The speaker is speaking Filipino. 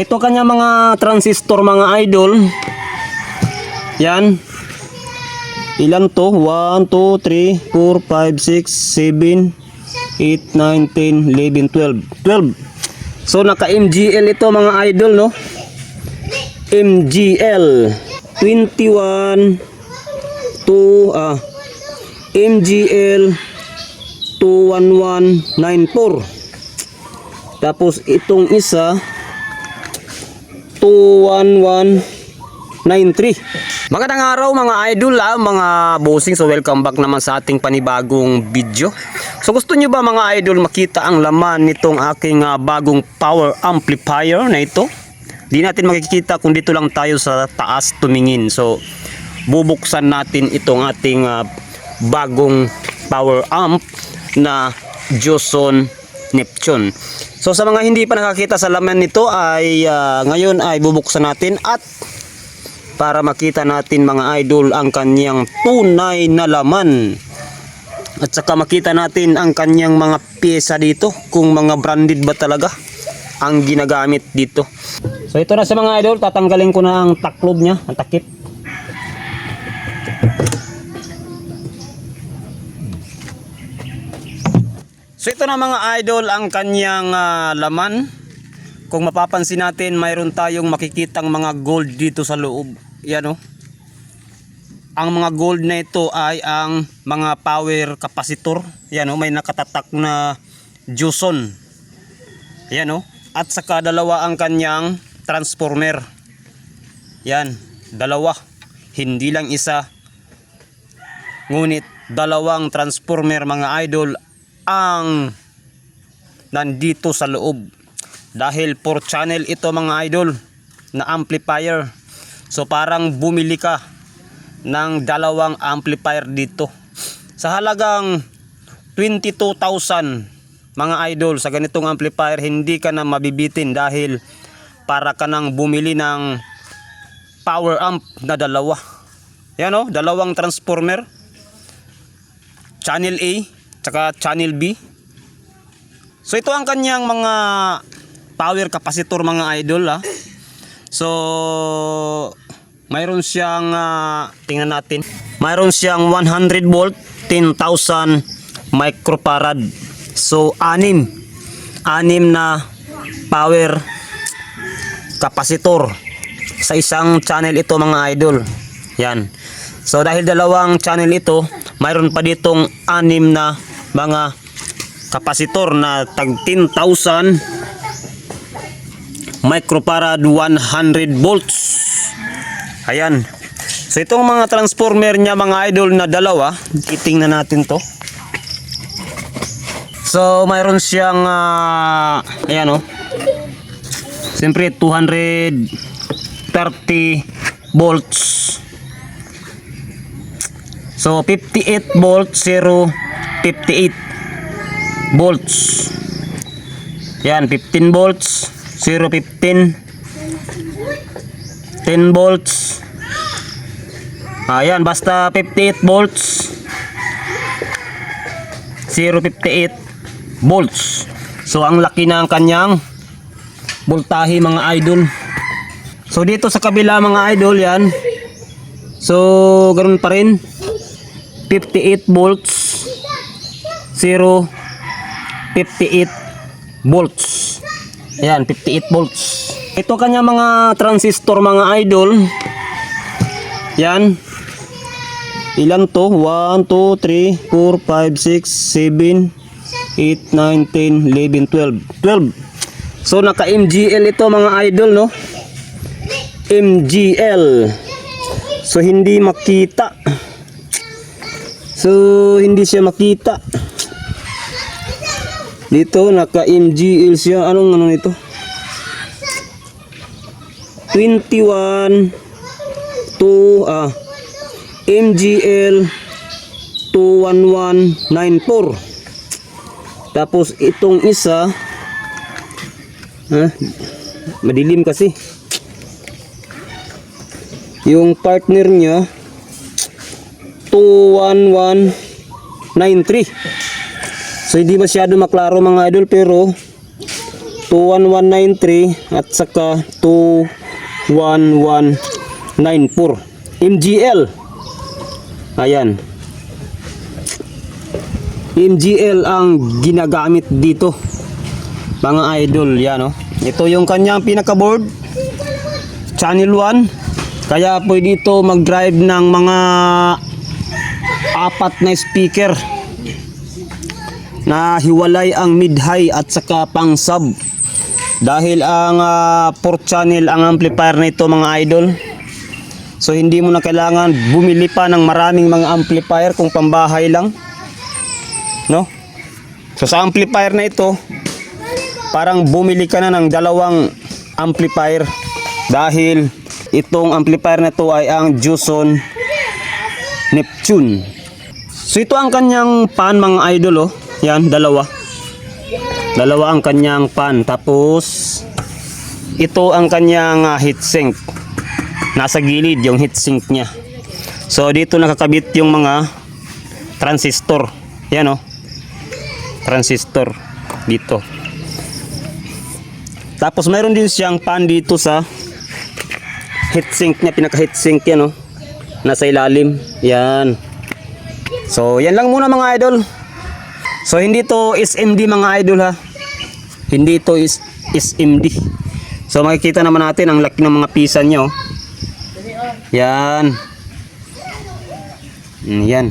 Ito kanya mga transistor mga idol. Yan. Ilan to? 1, 2, 3, 4, 5, 6, 7, 8, 9, 10, 11, 12. 12. So naka MGL ito mga idol no? MGL 21 to ah MGL 21194 tapos itong isa 21193 Magandang araw mga idol ah, mga bossing. So welcome back naman sa ating panibagong video. So gusto nyo ba mga idol makita ang laman nitong aking ah, bagong power amplifier na ito? Di natin makikita kung dito lang tayo sa taas tumingin. So bubuksan natin itong ating ah, bagong power amp na Joson Neptune. So sa mga hindi pa nakakita sa laman nito ay ah, ngayon ay bubuksan natin at para makita natin mga idol ang kanyang tunay na laman. At saka makita natin ang kanyang mga pyesa dito kung mga branded ba talaga ang ginagamit dito. So ito na sa mga idol, tatanggalin ko na ang taklob niya, ang takip. So ito na mga idol ang kanyang ah, laman. Kung mapapansin natin, mayroon tayong makikitang mga gold dito sa loob. Yan oh. Ang mga gold na ito ay ang mga power capacitor. Yan oh, may nakatatak na Joson. Yan oh. At saka dalawa ang kanyang transformer. Yan, dalawa. Hindi lang isa. Ngunit dalawang transformer mga idol ang nandito sa loob. Dahil 4 channel ito mga idol na amplifier. So parang bumili ka ng dalawang amplifier dito. Sa halagang 22,000 mga idol sa ganitong amplifier hindi ka na mabibitin dahil para ka nang bumili ng power amp na dalawa. Yan o, dalawang transformer. Channel A, tsaka channel B. So ito ang kanyang mga power capacitor mga idol ha. So mayroon siyang ah, tingnan natin. Mayroon siyang 100 volt 10,000 microfarad. So anim. Anim na power capacitor sa isang channel ito mga idol. Yan. So dahil dalawang channel ito, mayroon pa ditong anim na mga kapasitor na tag 10,000 microfarad 100 volts. Ayan. So itong mga transformer niya mga idol na dalawa, titingnan natin to. So mayroon siyang ah, ayan oh. Siyempre 230 volts. So 58 volts 0 58 volts. Yan 15 volts 0 15 10 volts. Ayan basta 58 volts 0 58 volts. So ang laki ang kanyang voltahe mga idol. So dito sa kabila mga idol yan. So ganoon pa rin. 58 volts 0 58 volts. Ayan, 58 volts. Ito kanya mga transistor mga idol. Yan. Ilan to? 1, 2, 3, 4, 5, 6, 7, 8, 9, 10, 11, 12. 12. So naka MGL ito mga idol no. MGL. So hindi makita. So hindi siya makita. Dito naka MGL siya. Anong ano nito? 21 to ah MGL 21194. Tapos itong isa ha, madilim kasi. Yung partner niya 21193. So hindi masyado maklaro mga idol pero 21193 at saka 21194 MGL ayan. MGL ang ginagamit dito mga idol. Yan oh. ito yung kanyang pinaka board channel 1 kaya pwede ito mag drive ng mga apat na speaker na hiwalay ang mid-high at saka pang sub. Dahil ang 4 channel ang amplifier nito mga idol. So hindi mo na kailangan bumili pa ng maraming mga amplifier kung pambahay lang. No? So sa amplifier na ito parang bumili ka na ng dalawang amplifier. Dahil itong amplifier na ito ay ang Juson Neptune so ito ang kanyang pan mga idol oh. Yan dalawa. Dalawa ang kanyang pan. Tapos ito ang kanyang ah, heatsink nasa gilid yung heatsink niya. So dito nakakabit yung mga transistor. Yan oh. Transistor dito. Tapos mayroon din siyang pan dito sa heatsink niya. Pinaka heatsink yan oh. Nasa ilalim. Yan so yan lang muna mga idol So hindi to SMD mga idol ha. Hindi to is SMD. So makikita naman natin ang laki ng mga pisa niya oh. Yan. Mm, Yan.